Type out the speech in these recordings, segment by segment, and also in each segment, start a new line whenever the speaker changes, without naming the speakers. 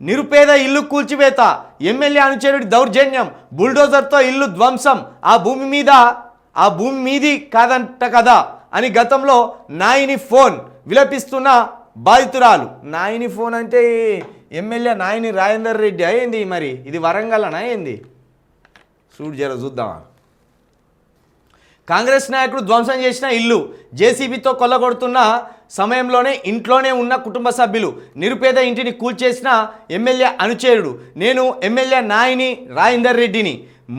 నిరుపేద ఇల్లు కూల్చివేత. ఎమ్మెల్యే అనుచరుడి దౌర్జన్యం బుల్డోజర్తో ఇల్లు ధ్వంసం. ఆ భూమి మీద ఆ భూమి మీది కాదంట కదా అని గతంలో నాయిని ఫోన్ విలపిస్తున్న బాధితురాలు. నాయిని ఫోన్ అంటే ఎమ్మెల్యే నాయిని రాజేందర్ రెడ్డి. అయింది మరి. ఇది వరంగల్నా అయింది చూడు జర చూద్దామా? కాంగ్రెస్ నాయకుడు ధ్వంసం చేసిన ఇల్లు జేసీబీతో కొల్లగొడుతున్న సమయంలోనే ఇంట్లోనే ఉన్న కుటుంబ సభ్యులు నిరుపేద ఇంటిని కూల్చేసిన ఎమ్మెల్యే అనుచరుడు. నేను ఎమ్మెల్యే నాయిని రాజేందర్ రెడ్డిని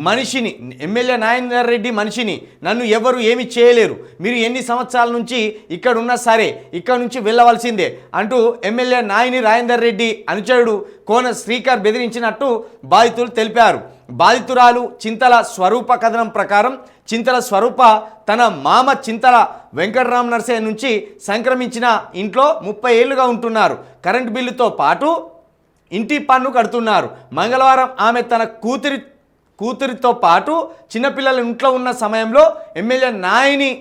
మనిషిని ఎమ్మెల్యే నాగేందర్ రెడ్డి మనిషిని. నన్ను ఎవరు ఏమి చేయలేరు. మీరు ఎన్ని సంవత్సరాల నుంచి ఇక్కడ ఉన్నా సరే ఇక్కడ నుంచి వెళ్ళవలసిందే అంటూ ఎమ్మెల్యే నాయని రాజేందర్ రెడ్డి అనుచరుడు కోన శ్రీకర్ బెదిరించినట్టు బాధితులు తెలిపారు. బాధితురాలు చింతల స్వరూప కథనం ప్రకారం చింతల స్వరూప తన మామ చింతల వెంకటరామ నర్సే నుంచి సంక్రమించిన ఇంట్లో ముప్పై ఏళ్ళుగా ఉంటున్నారు. కరెంటు బిల్లుతో పాటు ఇంటి పన్ను కడుతున్నారు. మంగళవారం ఆమె తన కూతురి కూతురితో పాటు చిన్నపిల్లల ఇంట్లో ఉన్న సమయంలో ఎమ్మెల్యే నాయని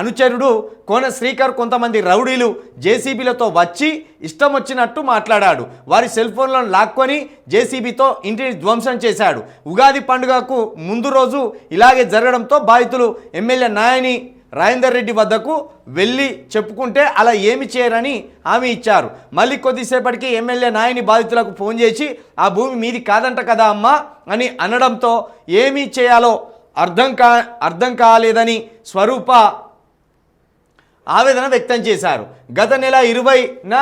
అనుచరుడు కోన శ్రీకర్ కొంతమంది రౌడీలు జేసీబీలతో వచ్చి ఇష్టం వచ్చినట్టు మాట్లాడాడు. వారి సెల్ ఫోన్లను లాక్కొని జేసీబీతో ఇంటిని ధ్వంసం చేశాడు. ఉగాది పండుగకు ముందు రోజు ఇలాగే జరగడంతో బాధితులు ఎమ్మెల్యే నాయని రాజేందర్ రెడ్డి వద్దకు వెళ్ళి చెప్పుకుంటే అలా ఏమి చేయరని హామీ ఇచ్చారు. మళ్ళీ కొద్దిసేపటికి ఎమ్మెల్యే నాయని బాధితులకు ఫోన్ చేసి ఆ భూమి మీది కాదంట కదా అమ్మా అని అనడంతో ఏమీ చేయాలో అర్థం కా అర్థం కాలేదని స్వరూప ఆవేదన వ్యక్తం చేశారు. గత నెల ఇరవైన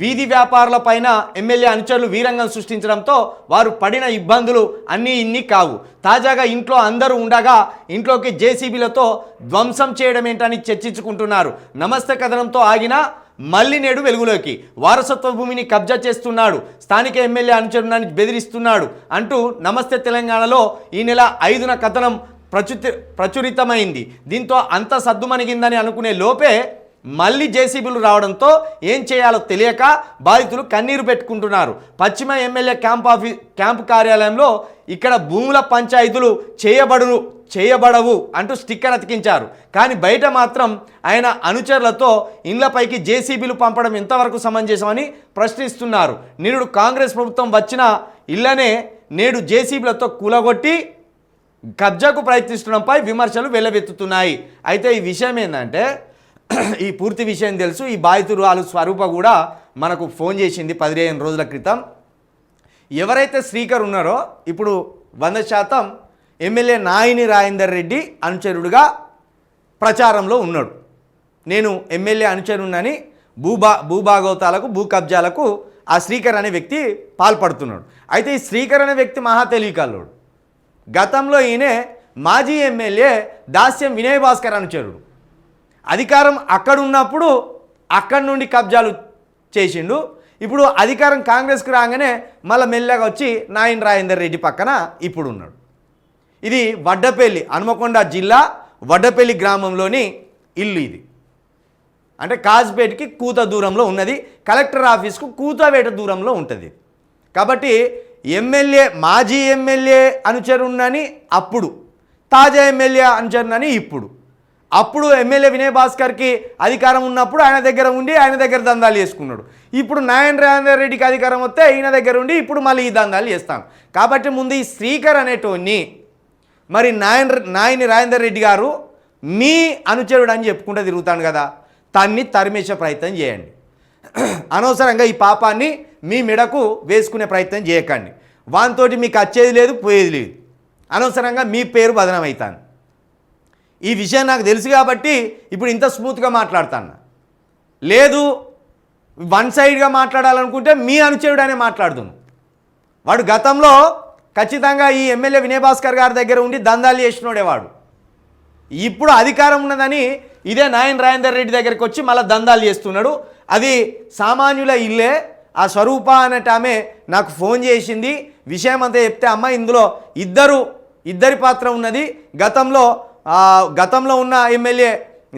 వీధి వ్యాపారులపైన ఎమ్మెల్యే అనుచరులు వీరంగం సృష్టించడంతో వారు పడిన ఇబ్బందులు అన్నీ ఇన్ని కావు. తాజాగా ఇంట్లో అందరూ ఉండగా ఇంట్లోకి జేసీబీలతో ధ్వంసం చేయడం ఏంటని చర్చించుకుంటున్నారు. నమస్తే కథనంతో ఆగిన మళ్ళీ నేడు వెలుగులోకి. వారసత్వ భూమిని కబ్జా చేస్తున్నాడు. స్థానిక ఎమ్మెల్యే అనుచరునాన్ని బెదిరిస్తున్నాడు అంటూ నమస్తే తెలంగాణలో ఈ నెల ఐదున కథనం ప్రచురి ప్రచురితమైంది. దీంతో అంత సద్దుమణిగిందని అనుకునే లోపే మళ్ళీ జేసీబీలు రావడంతో ఏం చేయాలో తెలియక బాధితులు కన్నీరు పెట్టుకుంటున్నారు. పశ్చిమ ఎమ్మెల్యే క్యాంప్ ఆఫీ క్యాంపు కార్యాలయంలో ఇక్కడ భూముల పంచాయతీలు చేయబడును చేయబడవు అంటూ స్టిక్కర్ అతికించారు. కానీ బయట మాత్రం ఆయన అనుచరులతో ఇండ్లపైకి జేసీబీలు పంపడం ఎంతవరకు సమంజసమని ప్రశ్నిస్తున్నారు. నిరుడు కాంగ్రెస్ ప్రభుత్వం వచ్చిన ఇళ్ళనే నేడు జేసీబీలతో కూలగొట్టి కబ్జాకు ప్రయత్నిస్తుండడంపై విమర్శలు వెల్లవెత్తుతున్నాయి అయితే ఈ విషయం ఏంటంటే ఈ పూర్తి విషయం తెలుసు. ఈ బాధితురాలు స్వరూప కూడా మనకు ఫోన్ చేసింది పదిహేను రోజుల క్రితం. ఎవరైతే స్పీకర్ ఉన్నారో ఇప్పుడు వంద శాతం ఎమ్మెల్యే నాయిని రాజేందర్ రెడ్డి అనుచరుడుగా ప్రచారంలో ఉన్నాడు. నేను ఎమ్మెల్యే అనుచరుణ్ణని భూభా భూభాగవతాలకు భూ కబ్జాలకు ఆ శ్రీకర్ అనే వ్యక్తి పాల్పడుతున్నాడు. అయితే ఈ శ్రీకర్ అనే వ్యక్తి మహా తెలివికల్లోడు. గతంలో ఈయనే మాజీ ఎమ్మెల్యే దాస్యం వినయ్ భాస్కర్ అనుచరుడు. అధికారం అక్కడ ఉన్నప్పుడు అక్కడి నుండి కబ్జాలు చేసిండు. ఇప్పుడు అధికారం కాంగ్రెస్కి రాగానే మళ్ళీ మెల్లగా వచ్చి నాయన్ రాజేందర్ రెడ్డి పక్కన ఇప్పుడు ఉన్నాడు ఇది వడ్డపల్లి హనుమకొండ జిల్లా వడ్డపల్లి గ్రామంలోని ఇల్లు ఇది. అంటే కాజ్పేట్కి కూత దూరంలో ఉన్నది. కలెక్టర్ ఆఫీస్కు కూతవేట దూరంలో ఉంటుంది. కాబట్టి ఎమ్మెల్యే మాజీ ఎమ్మెల్యే అనుచరుణ్ణని అప్పుడు తాజా ఎమ్మెల్యే అనుచరుణ్ణని ఇప్పుడు. అప్పుడు ఎమ్మెల్యే వినయ్ భాస్కర్కి అధికారం ఉన్నప్పుడు ఆయన దగ్గర ఉండి ఆయన దగ్గర దందాలు చేసుకున్నాడు. ఇప్పుడు నాయన్ రాజేందర్ రెడ్డికి అధికారం వస్తే ఈయన దగ్గర ఉండి ఇప్పుడు మళ్ళీ ఈ దందాలు చేస్తాను. కాబట్టి ముందు ఈ స్పీకర్ అనేటోన్ని మరి నాయన్ నాయని రాజేందర్ రెడ్డి గారు మీ అనుచరుడు అని చెప్పుకుంటూ తిరుగుతాను కదా తన్ని తరిమేసే ప్రయత్నం చేయండి. అనవసరంగా ఈ పాపాన్ని మీ మెడకు వేసుకునే ప్రయత్నం చేయకండి. వానితోటి మీకు వచ్చేది లేదు పోయేది లేదు. అనవసరంగా మీ పేరు బదనమవుతాను ఈ విషయం నాకు తెలుసు కాబట్టి ఇప్పుడు ఇంత స్మూత్గా మాట్లాడతాను లేదు వన్ సైడ్గా మాట్లాడాలనుకుంటే మీ అనుచరుడనే మాట్లాడుతున్నాను వాడు గతంలో ఖచ్చితంగా ఈ ఎమ్మెల్యే వినయ్ భాస్కర్ గారి దగ్గర ఉండి దందాలు చేసినోడేవాడు. ఇప్పుడు అధికారం ఉన్నదని ఇదే నాయన్ రాజేందర్ రెడ్డి దగ్గరికి వచ్చి మళ్ళీ దందాలు చేస్తున్నాడు. అది సామాన్యుల ఇల్లే. ఆ స్వరూప అనేట ఆమె నాకు ఫోన్ చేసింది. విషయం అంతా చెప్తే అమ్మ ఇందులో ఇద్దరు ఇద్దరి పాత్ర ఉన్నది. గతంలో గతంలో ఉన్న ఎమ్మెల్యే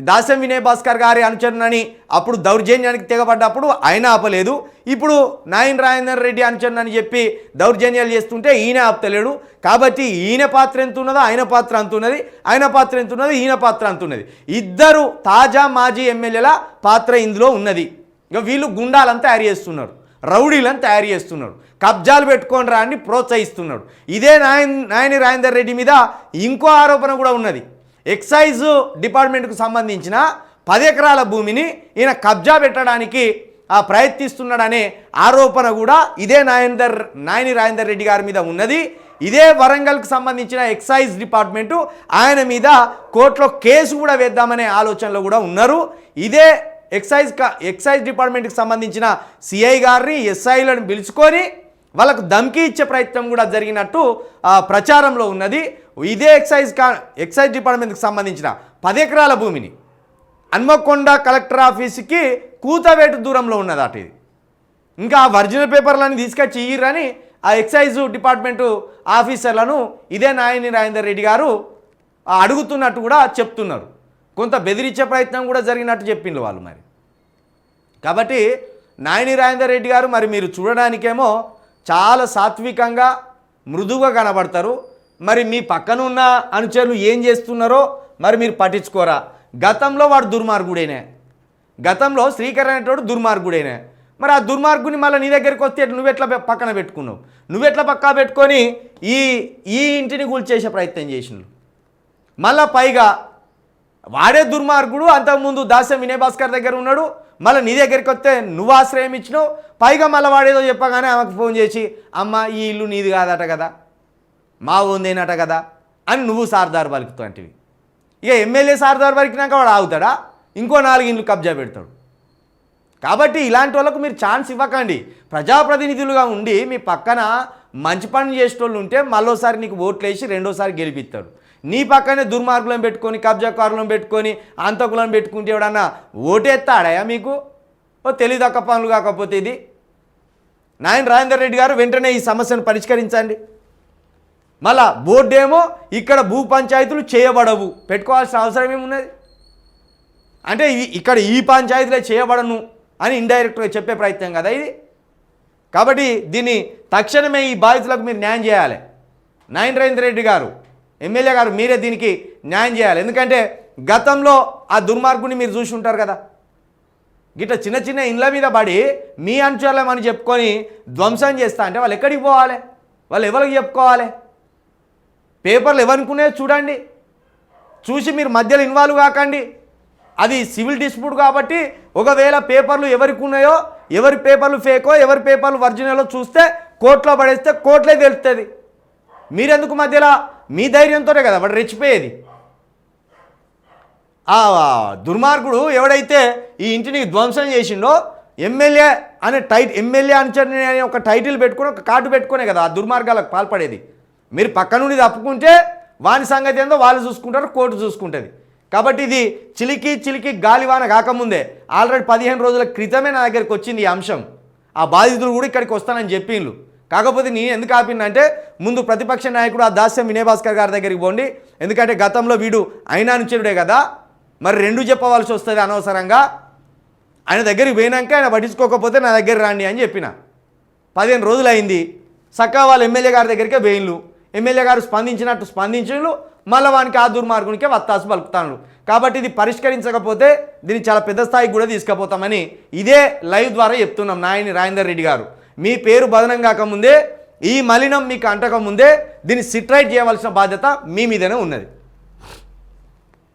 దాసం వినయ్ భాస్కర్ గారి అనుచరునని అప్పుడు దౌర్జన్యానికి తెగబడ్డప్పుడు ఆయన ఆపలేదు. ఇప్పుడు నాయన్ రాజేందర్ రెడ్డి అనుచరునని అని చెప్పి దౌర్జన్యాలు చేస్తుంటే ఈయన ఆపుతలేడు. కాబట్టి ఈయన పాత్ర ఎంత ఉన్నదో ఆయన పాత్ర అంత ఉన్నది ఆయన పాత్ర ఎంత ఉన్నది ఈయన పాత్ర అంత ఉన్నది ఇద్దరు తాజా మాజీ ఎమ్మెల్యేల పాత్ర ఇందులో ఉన్నది. ఇక వీళ్ళు గుండాలంతా తయారు చేస్తున్నారు రౌడీలను తయారు చేస్తున్నాడు కబ్జాలు పెట్టుకొని రాని ప్రోత్సహిస్తున్నాడు ఇదే నాయన్ నాయని రాజేందర్ రెడ్డి మీద ఇంకో ఆరోపణ కూడా ఉన్నది. ఎక్సైజ్ డిపార్ట్మెంట్కు సంబంధించిన పది ఎకరాల భూమిని ఈయన కబ్జా పెట్టడానికి ఆ ప్రయత్నిస్తున్నాడనే ఆరోపణ కూడా ఇదే నాయందర్ నాయని రాజేందర్ రెడ్డి గారి మీద ఉన్నది. ఇదే వరంగల్కి సంబంధించిన ఎక్సైజ్ డిపార్ట్మెంటు ఆయన మీద కోర్టులో కేసు కూడా వేద్దామనే ఆలోచనలో కూడా ఉన్నారు. ఇదే ఎక్సైజ్ ఎక్సైజ్ డిపార్ట్మెంట్కి సంబంధించిన సిఐ గారిని ఎస్ఐలను పిలుచుకొని వాళ్ళకు ధమ్కీ ఇచ్చే ప్రయత్నం కూడా జరిగినట్టు ప్రచారంలో ఉన్నది. ఇదే ఎక్సైజ్ కా ఎక్సైజ్ డిపార్ట్మెంట్కి సంబంధించిన పది ఎకరాల భూమిని హన్మకొండ కలెక్టర్ ఆఫీస్కి కూతవేటు దూరంలో ఉన్నది అటు ఇది. ఇంకా ఆ ఒరిజినల్ పేపర్లను తీసుకొచ్చి ఇయ్యరని ఆ ఎక్సైజ్ డిపార్ట్మెంటు ఆఫీసర్లను ఇదే నాయని రాజేందర్ రెడ్డి గారు అడుగుతున్నట్టు కూడా చెప్తున్నారు. కొంత బెదిరించే ప్రయత్నం కూడా జరిగినట్టు చెప్పిండ్రు వాళ్ళు మరి. కాబట్టి నాయని రాజేందర్ రెడ్డి గారు మరి మీరు చూడడానికేమో చాలా సాత్వికంగా మృదువుగా కనబడతారు. మరి మీ పక్కన ఉన్న అనుచరులు ఏం చేస్తున్నారో మరి మీరు పట్టించుకోరా. గతంలో వాడు దుర్మార్గుడేనే. గతంలో శ్రీకర్ అనేటోడు దుర్మార్గుడేనే. మరి ఆ దుర్మార్గుని మళ్ళీ నీ దగ్గరికి వస్తే నువ్వెట్లా పక్కన పెట్టుకున్నావు? నువ్వెట్లా పక్కా పెట్టుకొని ఈ ఈ ఇంటిని కూల్చేసే ప్రయత్నం చేసినావు? మళ్ళా పైగా వాడే దుర్మార్గుడు అంతకుముందు దాస్యం వినయ్ భాస్కర్ దగ్గర ఉన్నాడు. మళ్ళీ నీ దగ్గరికి వస్తే నువ్వు ఆశ్రయం ఇచ్చినావు. పైగా మళ్ళీ వాడేదో చెప్పగానే ఆమెకు ఫోన్ చేసి అమ్మ ఈ ఇల్లు నీది కాదట కదా. మా ఉందేనట కదా అని నువ్వు సార్దార్ పలుకుతాంటివి ఇక ఎమ్మెల్యే సార్దార్ పలికినాక వాడు ఆగుతాడా? ఇంకో నాలుగు ఇండ్లు కబ్జా పెడతాడు. కాబట్టి ఇలాంటి వాళ్ళకు మీరు ఛాన్స్ ఇవ్వకండి. ప్రజాప్రతినిధులుగా ఉండి మీ పక్కన మంచి పని చేసేటోళ్ళు ఉంటే మళ్ళోసారి నీకు ఓట్లు వేసి రెండోసారి గెలిపిస్తాడు. నీ పక్కనే దుర్మార్గులను పెట్టుకొని కబ్జాకారులను పెట్టుకొని అంతకులను పెట్టుకుంటే ఎవడన్నా ఓటేస్తాడయా మీకు? ఓ తెలియదక్క పనులు కాకపోతే ఇది. నాయన రాజేందర్ రెడ్డి గారు వెంటనే ఈ సమస్యను పరిష్కరించండి. మళ్ళా బోర్డు ఏమో ఇక్కడ భూ పంచాయతీలు చేయబడవు. పెట్టుకోవాల్సిన అవసరం ఏమున్నది? అంటే ఇక్కడ ఈ పంచాయతీలే చేయబడను అని ఇండైరెక్ట్గా చెప్పే ప్రయత్నం కదా ఇది? కాబట్టి దీన్ని తక్షణమే ఈ బాధితులకు మీరు న్యాయం చేయాలి. నాయన్ రేంద్ర రెడ్డి గారు ఎమ్మెల్యే గారు మీరే దీనికి న్యాయం చేయాలి. ఎందుకంటే గతంలో ఆ దుర్మార్గుని మీరు చూసి ఉంటారు కదా. గిట్ట చిన్న చిన్న ఇండ్ల మీద పడి మీ అనుచరులం అని చెప్పుకొని ధ్వంసం చేస్తా అంటే వాళ్ళు ఎక్కడికి పోవాలి? వాళ్ళు ఎవరికి చెప్పుకోవాలి? పేపర్లు ఎవరుకునే చూడండి. చూసి మీరు మధ్యలో ఇన్వాల్వ్ కాకండి. అది సివిల్ డిస్ప్యూట్ కాబట్టి ఒకవేళ పేపర్లు ఎవరికి ఉన్నాయో ఎవరి పేపర్లు ఫేకో ఎవరి పేపర్లు ఒరిజినలో చూస్తే కోర్టులో పడేస్తే కోర్టులే తెలుస్తుంది. మీరెందుకు మధ్యలో? మీ ధైర్యంతోనే కదా వాడు రెచ్చిపోయేది. ఆ దుర్మార్గుడు ఎవడైతే ఈ ఇంటిని ధ్వంసం చేసిండో ఎమ్మెల్యే అనే టైట్ ఎమ్మెల్యే అనుచరుని అనే ఒక టైటిల్ పెట్టుకొని ఒక కార్డు పెట్టుకునే కదా ఆ దుర్మార్గాలకు పాల్పడేది. మీరు పక్క నుండి తప్పుకుంటే వాని సంగతి ఏందో వాళ్ళు చూసుకుంటారు కోర్టు చూసుకుంటుంది. కాబట్టి ఇది చిలికి చిలికి గాలివాన కాకముందే. ఆల్రెడీ పదిహేను రోజుల క్రితమే నా దగ్గరికి వచ్చింది ఈ అంశం. ఆ బాధితులు కూడా ఇక్కడికి వస్తానని చెప్పిండ్రు కాకపోతే నేను ఎందుకు ఆపిందంటే ముందు ప్రతిపక్ష నాయకుడు ఆ దాస్యం వినయభాస్కర్ గారి దగ్గరికి పోండి. ఎందుకంటే గతంలో వీడు అయినా అయినానుచరుడే కదా. మరి రెండు చెప్పవలసి వస్తుంది అనవసరంగా. ఆయన దగ్గరికి పోయినాక ఆయన పట్టించుకోకపోతే నా దగ్గర రాండి అని చెప్పిన. పదిహేను రోజులు అయింది చక్కగా వాళ్ళ ఎమ్మెల్యే గారి దగ్గరికే వేయిన్లు ఎమ్మెల్యే గారు స్పందించినట్టు స్పందించు మళ్ళీ వానికి ఆ దుర్మార్గునికే వత్తాసు పలుకుతాను కాబట్టి ఇది పరిష్కరించకపోతే దీన్ని చాలా పెద్ద స్థాయికి కూడా తీసుకుపోతామని ఇదే లైవ్ ద్వారా చెప్తున్నాం నాయని రాజేందర్ రెడ్డి గారు. మీ పేరు బదనం కాకముందే ఈ మలినం మీకు అంటకముందే దీన్ని సిట్రైట్ చేయవలసిన బాధ్యత మీ మీదనే ఉన్నది.